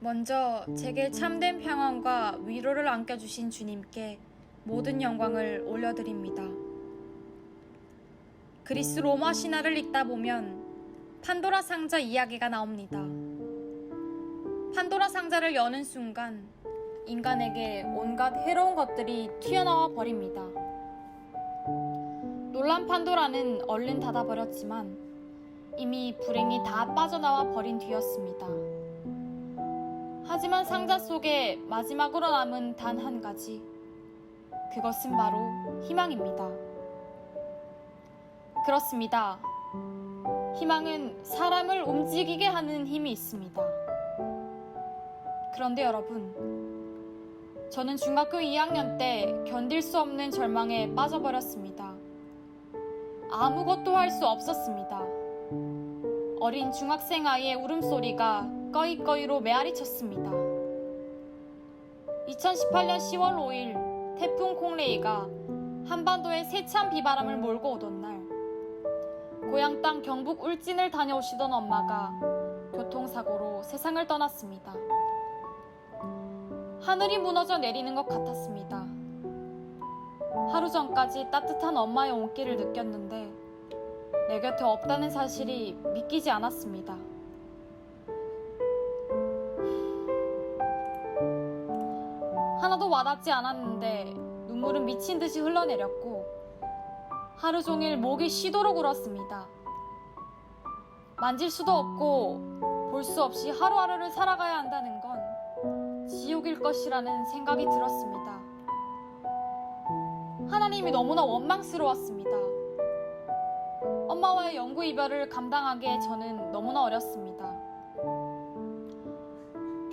먼저 제게 참된 평안과 위로를 안겨주신 주님께 모든 영광을 올려드립니다. 그리스 로마 신화를 읽다 보면 판도라 상자 이야기가 나옵니다. 판도라 상자를 여는 순간 인간에게 온갖 해로운 것들이 튀어나와 버립니다. 놀란 판도라는 얼른 닫아버렸지만 이미 불행이 다 빠져나와 버린 뒤였습니다. 하지만 상자 속에 마지막으로 남은 단 한 가지. 그것은 바로 희망입니다. 그렇습니다. 희망은 사람을 움직이게 하는 힘이 있습니다. 그런데 여러분, 저는 중학교 2학년 때 견딜 수 없는 절망에 빠져버렸습니다. 아무것도 할 수 없었습니다. 어린 중학생 아이의 울음소리가 꺼이꺼이로 메아리 쳤습니다. 2018년 10월 5일 태풍 콩레이가 한반도에 세찬 비바람을 몰고 오던 날 고향 땅 경북 울진을 다녀오시던 엄마가 교통사고로 세상을 떠났습니다. 하늘이 무너져 내리는 것 같았습니다. 하루 전까지 따뜻한 엄마의 온기를 느꼈는데 내 곁에 없다는 사실이 믿기지 않았습니다. 와닿지 않았는데 눈물은 미친 듯이 흘러내렸고 하루 종일 목이 쉬도록 울었습니다. 만질 수도 없고 볼 수 없이 하루하루를 살아가야 한다는 건 지옥일 것이라는 생각이 들었습니다. 하나님이 너무나 원망스러웠습니다. 엄마와의 영구 이별을 감당하기에 저는 너무나 어렸습니다.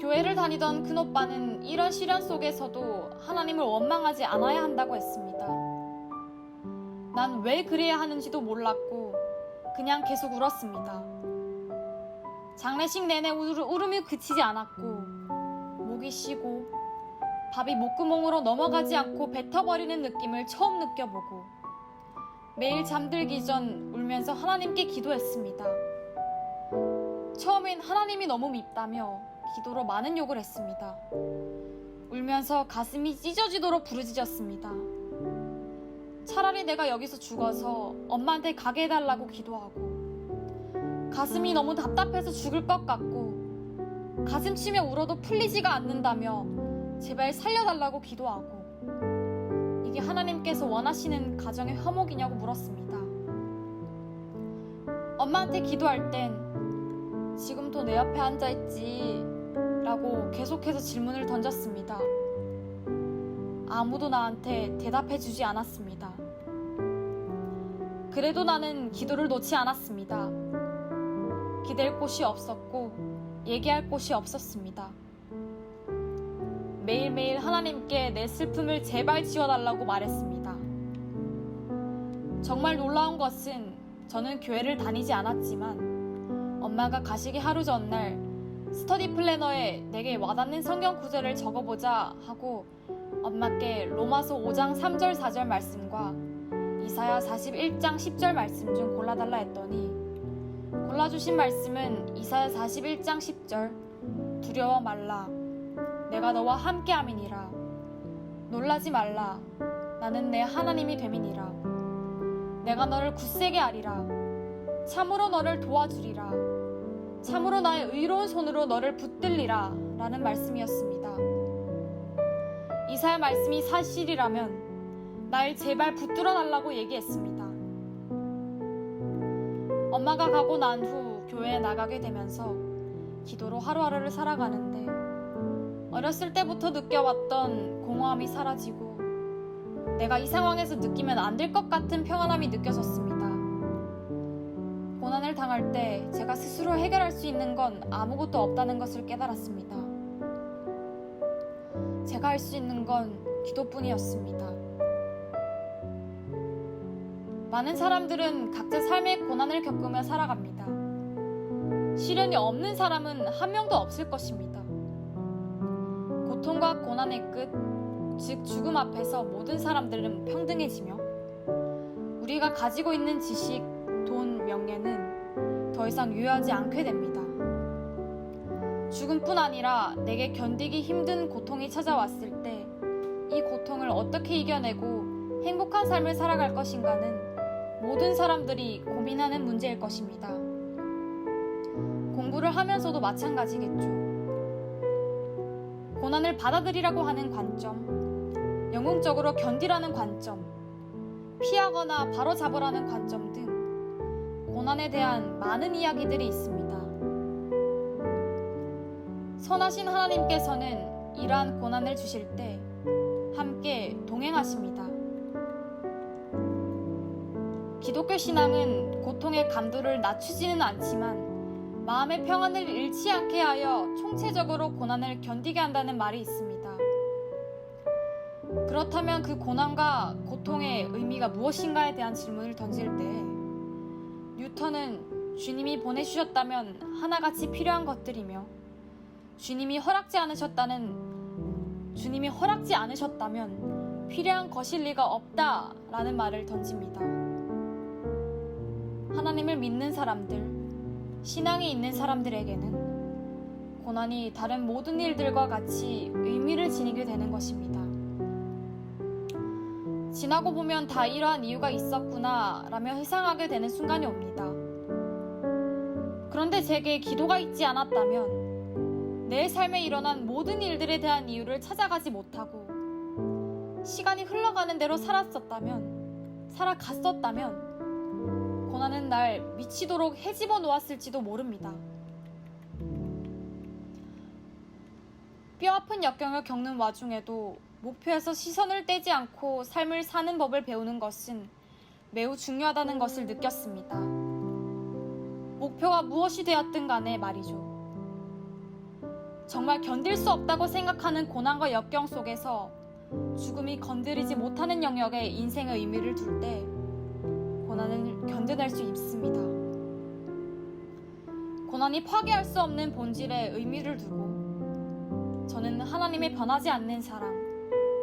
교회를 다니던 큰오빠는 이런 시련 속에서도 하나님을 원망하지 않아야 한다고 했습니다. 난 왜 그래야 하는지도 몰랐고 그냥 계속 울었습니다. 장례식 내내 울, 울음이 그치지 않았고 목이 쉬고 밥이 목구멍으로 넘어가지 않고 뱉어버리는 느낌을 처음 느껴보고 매일 잠들기 전 울면서 하나님께 기도했습니다. 처음엔 하나님이 너무 밉다며 기도로 많은 욕을 했습니다. 울면서 가슴이 찢어지도록 부르짖었습니다. 차라리 내가 여기서 죽어서 엄마한테 가게 해달라고 기도하고 가슴이 너무 답답해서 죽을 것 같고 가슴 치며 울어도 풀리지가 않는다며 제발 살려달라고 기도하고 이게 하나님께서 원하시는 가정의 화목이냐고 물었습니다. 엄마한테 기도할 땐 지금도 내 옆에 앉아있지 라고 계속해서 질문을 던졌습니다. 아무도 나한테 대답해 주지 않았습니다. 그래도 나는 기도를 놓지 않았습니다. 기댈 곳이 없었고 얘기할 곳이 없었습니다. 매일매일 하나님께 내 슬픔을 제발 지워달라고 말했습니다. 정말 놀라운 것은 저는 교회를 다니지 않았지만 엄마가 가시기 하루 전날 스터디 플래너에 내게 와닿는 성경 구절을 적어보자 하고 엄마께 로마서 5장 3절 4절 말씀과 이사야 41장 10절 말씀 중 골라달라 했더니 골라주신 말씀은 이사야 41장 10절 두려워 말라. 내가 너와 함께 함이니라. 놀라지 말라. 나는 내 하나님이 됨이니라. 내가 너를 굳세게 하리라. 참으로 너를 도와주리라 참으로 나의 의로운 손으로 너를 붙들리라 라는 말씀이었습니다. 이사야 말씀이 사실이라면 날 제발 붙들어 달라고 얘기했습니다. 엄마가 가고 난 후 교회에 나가게 되면서 기도로 하루하루를 살아가는데 어렸을 때부터 느껴왔던 공허함이 사라지고 내가 이 상황에서 느끼면 안 될 것 같은 평안함이 느껴졌습니다. 고난을 당할 때 제가 스스로 해결할 수 있는 건 아무것도 없다는 것을 깨달았습니다. 제가 할 수 있는 건 기도뿐이었습니다. 많은 사람들은 각자 삶의 고난을 겪으며 살아갑니다. 시련이 없는 사람은 한 명도 없을 것입니다. 고통과 고난의 끝, 즉 죽음 앞에서 모든 사람들은 평등해지며 우리가 가지고 있는 지식, 돈, 명예는 더 이상 유효하지 않게 됩니다. 죽음뿐 아니라 내게 견디기 힘든 고통이 찾아왔을 때 이 고통을 어떻게 이겨내고 행복한 삶을 살아갈 것인가는 모든 사람들이 고민하는 문제일 것입니다. 공부를 하면서도 마찬가지겠죠. 고난을 받아들이라고 하는 관점, 영웅적으로 견디라는 관점, 피하거나 바로잡으라는 관점 등 고난에 대한 많은 이야기들이 있습니다. 선하신 하나님께서는 이러한 고난을 주실 때 함께 동행하십니다. 기독교 신앙은 고통의 감도를 낮추지는 않지만 마음의 평안을 잃지 않게 하여 총체적으로 고난을 견디게 한다는 말이 있습니다. 그렇다면 그 고난과 고통의 의미가 무엇인가에 대한 질문을 던질 때 뉴턴은 주님이 보내주셨다면 하나같이 필요한 것들이며 주님이 허락지 않으셨다는 주님이 허락지 않으셨다면 필요한 것일 리가 없다라는 말을 던집니다. 하나님을 믿는 사람들, 신앙이 있는 사람들에게는 고난이 다른 모든 일들과 같이 의미를 지니게 되는 것입니다. 지나고 보면 다 이러한 이유가 있었구나 라며 회상하게 되는 순간이 옵니다. 그런데 제게 기도가 있지 않았다면 내 삶에 일어난 모든 일들에 대한 이유를 찾아가지 못하고 시간이 흘러가는 대로 살았었다면, 살아갔었다면 고난은 날 미치도록 헤집어 놓았을지도 모릅니다. 뼈 아픈 역경을 겪는 와중에도 목표에서 시선을 떼지 않고 삶을 사는 법을 배우는 것은 매우 중요하다는 것을 느꼈습니다. 목표가 무엇이 되었든 간에 말이죠. 정말 견딜 수 없다고 생각하는 고난과 역경 속에서 죽음이 건드리지 못하는 영역에 인생의 의미를 둘 때 고난을 견뎌낼 수 있습니다. 고난이 파괴할 수 없는 본질에 의미를 두고 저는 하나님의 변하지 않는 사랑,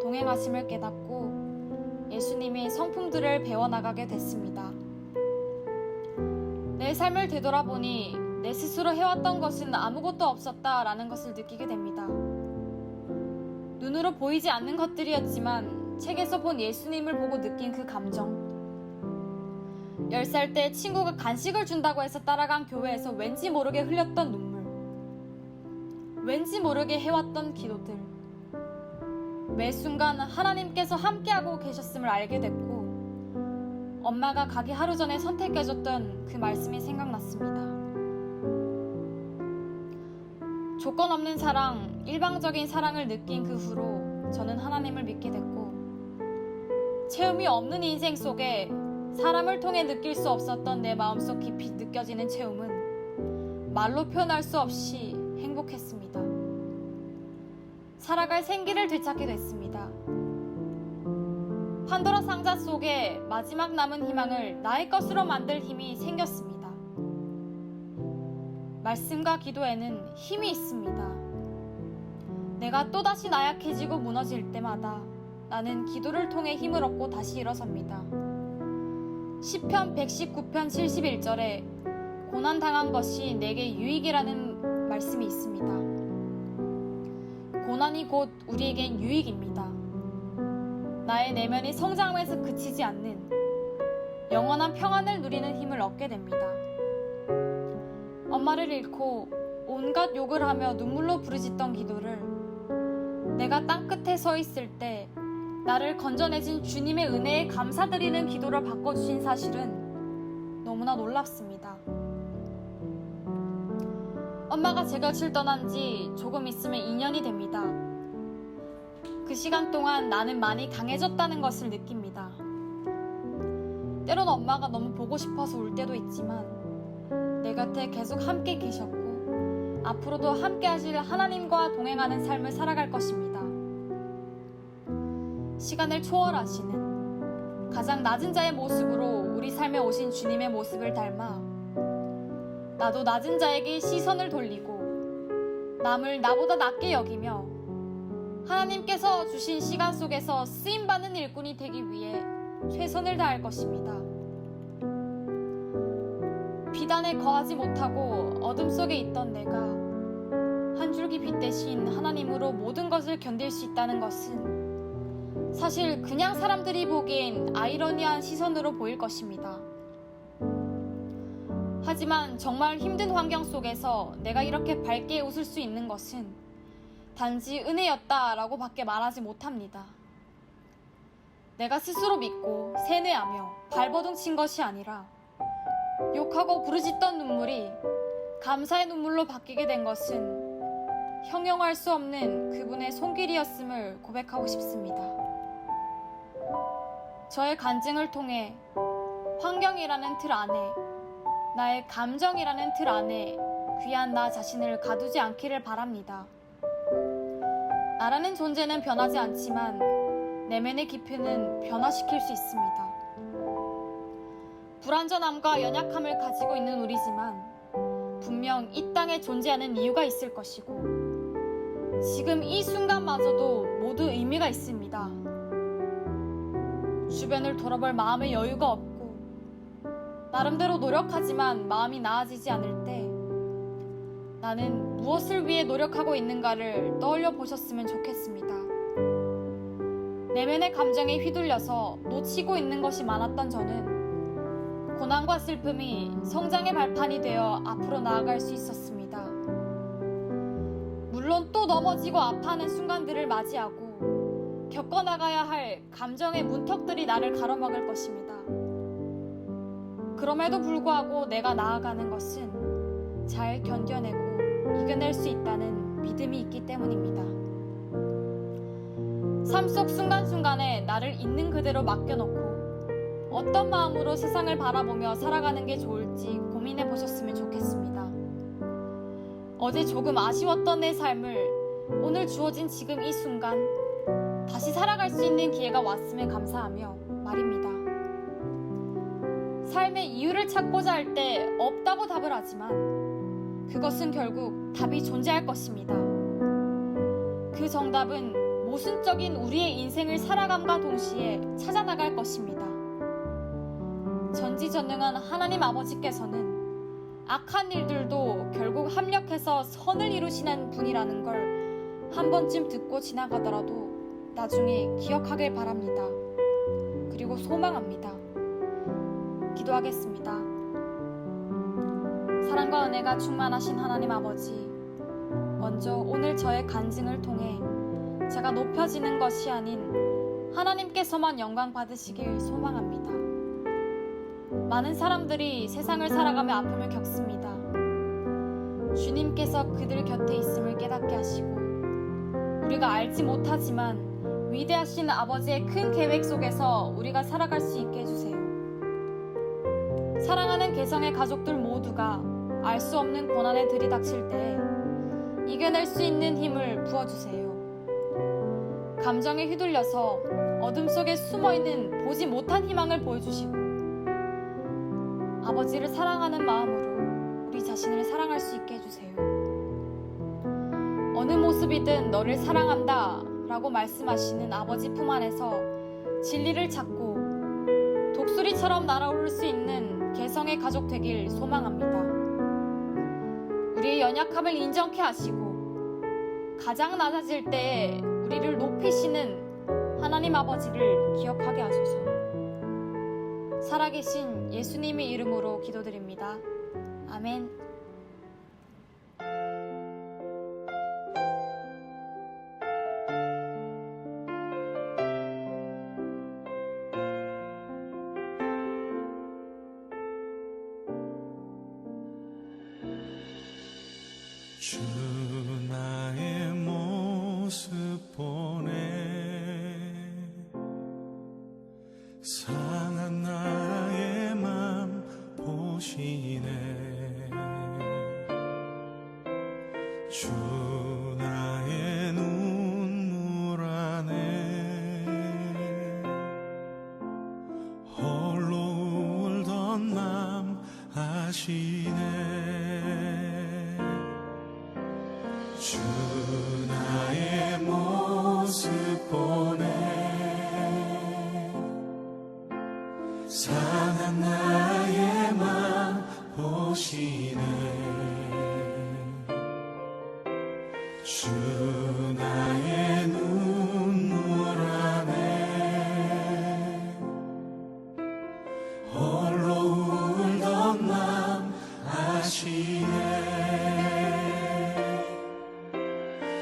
동행하심을 깨닫고 예수님의 성품들을 배워나가게 됐습니다. 내 삶을 되돌아보니 내 스스로 해왔던 것은 아무것도 없었다라는 것을 느끼게 됩니다. 눈으로 보이지 않는 것들이었지만 책에서 본 예수님을 보고 느낀 그 감정. 10살 때 친구가 간식을 준다고 해서 따라간 교회에서 왠지 모르게 흘렸던 눈물. 왠지 모르게 해왔던 기도들. 매 순간 하나님께서 함께하고 계셨음을 알게 됐고, 엄마가 가기 하루 전에 선택해줬던 그 말씀이 생각났습니다. 조건 없는 사랑, 일방적인 사랑을 느낀 그 후로 저는 하나님을 믿게 됐고, 체험이 없는 인생 속에 사람을 통해 느낄 수 없었던 내 마음속 깊이 느껴지는 체험은 말로 표현할 수 없이 행복했습니다. 살아갈 생기를 되찾게 됐습니다. 판도라 상자 속에 마지막 남은 희망을 나의 것으로 만들 힘이 생겼습니다. 말씀과 기도에는 힘이 있습니다. 내가 또다시 나약해지고 무너질 때마다 나는 기도를 통해 힘을 얻고 다시 일어섭니다. 시편 119편 71절에 고난 당한 것이 내게 유익이라는 말씀이 있습니다. 고난이 곧 우리에겐 유익입니다. 나의 내면이 성장해서 그치지 않는 영원한 평안을 누리는 힘을 얻게 됩니다. 엄마를 잃고 온갖 욕을 하며 눈물로 부르짖던 기도를 내가 땅끝에 서 있을 때 나를 건져내신 주님의 은혜에 감사드리는 기도를 바꿔주신 사실은 너무나 놀랍습니다. 엄마가 제 곁을 떠난 지 조금 있으면 2년이 됩니다. 그 시간 동안 나는 많이 강해졌다는 것을 느낍니다. 때론 엄마가 너무 보고 싶어서 울 때도 있지만 내 곁에 계속 함께 계셨고 앞으로도 함께 하실 하나님과 동행하는 삶을 살아갈 것입니다. 시간을 초월하시는 가장 낮은 자의 모습으로 우리 삶에 오신 주님의 모습을 닮아 나도 낮은 자에게 시선을 돌리고 남을 나보다 낮게 여기며 하나님께서 주신 시간 속에서 쓰임받는 일꾼이 되기 위해 최선을 다할 것입니다. 비단에 거하지 못하고 어둠 속에 있던 내가 한 줄기 빛 대신 하나님으로 모든 것을 견딜 수 있다는 것은 사실 그냥 사람들이 보기엔 아이러니한 시선으로 보일 것입니다. 하지만 정말 힘든 환경 속에서 내가 이렇게 밝게 웃을 수 있는 것은 단지 은혜였다라고 밖에 말하지 못합니다. 내가 스스로 믿고 세뇌하며 발버둥 친 것이 아니라 욕하고 부르짖던 눈물이 감사의 눈물로 바뀌게 된 것은 형용할 수 없는 그분의 손길이었음을 고백하고 싶습니다. 저의 간증을 통해 환경이라는 틀 안에 나의 감정이라는 틀 안에 귀한 나 자신을 가두지 않기를 바랍니다. 나라는 존재는 변하지 않지만 내면의 깊이는 변화시킬 수 있습니다. 불완전함과 연약함을 가지고 있는 우리지만 분명 이 땅에 존재하는 이유가 있을 것이고 지금 이 순간마저도 모두 의미가 있습니다. 주변을 돌아볼 마음의 여유가 없고 나름대로 노력하지만 마음이 나아지지 않을 때 나는 무엇을 위해 노력하고 있는가를 떠올려 보셨으면 좋겠습니다. 내면의 감정에 휘둘려서 놓치고 있는 것이 많았던 저는 고난과 슬픔이 성장의 발판이 되어 앞으로 나아갈 수 있었습니다. 물론 또 넘어지고 아파하는 순간들을 맞이하고 겪어나가야 할 감정의 문턱들이 나를 가로막을 것입니다. 그럼에도 불구하고 내가 나아가는 것은 잘 견뎌내고 이겨낼 수 있다는 믿음이 있기 때문입니다. 삶 속 순간순간에 나를 있는 그대로 맡겨놓고 어떤 마음으로 세상을 바라보며 살아가는 게 좋을지 고민해 보셨으면 좋겠습니다. 어제 조금 아쉬웠던 내 삶을 오늘 주어진 지금 이 순간 다시 살아갈 수 있는 기회가 왔음에 감사하며 말입니다. 삶의 이유를 찾고자 할 때 없다고 답을 하지만 그것은 결국 답이 존재할 것입니다. 그 정답은 모순적인 우리의 인생을 살아감과 동시에 찾아나갈 것입니다. 전지전능한 하나님 아버지께서는 악한 일들도 결국 합력해서 선을 이루시는 분이라는 걸 한 번쯤 듣고 지나가더라도 나중에 기억하길 바랍니다. 그리고 소망합니다. 기도하겠습니다. 사랑과 은혜가 충만하신 하나님 아버지, 먼저 오늘 저의 간증을 통해 제가 높여지는 것이 아닌 하나님께서만 영광 받으시길 소망합니다. 많은 사람들이 세상을 살아가며 아픔을 겪습니다. 주님께서 그들 곁에 있음을 깨닫게 하시고, 우리가 알지 못하지만 위대하신 아버지의 큰 계획 속에서 우리가 살아갈 수 있게 해주세요. 사랑하는 개성의 가족들 모두가 알 수 없는 고난에 들이닥칠 때 이겨낼 수 있는 힘을 부어주세요. 감정에 휘둘려서 어둠 속에 숨어 있는 보지 못한 희망을 보여주시고 아버지를 사랑하는 마음으로 우리 자신을 사랑할 수 있게 해주세요. 어느 모습이든 너를 사랑한다 라고 말씀하시는 아버지 품 안에서 진리를 찾고 독수리처럼 날아오를 수 있는 개성의 가족 되길 소망합니다. 우리의 연약함을 인정케 하시고 가장 낮아질 때에 우리를 높이시는 하나님 아버지를 기억하게 하소서. 살아계신 예수님의 이름으로 기도드립니다. 아멘. 주 나의 모습 보네 상한 나의 맘 보시네. 주 나의 눈물 안에 홀로 울던 맘 아시네 주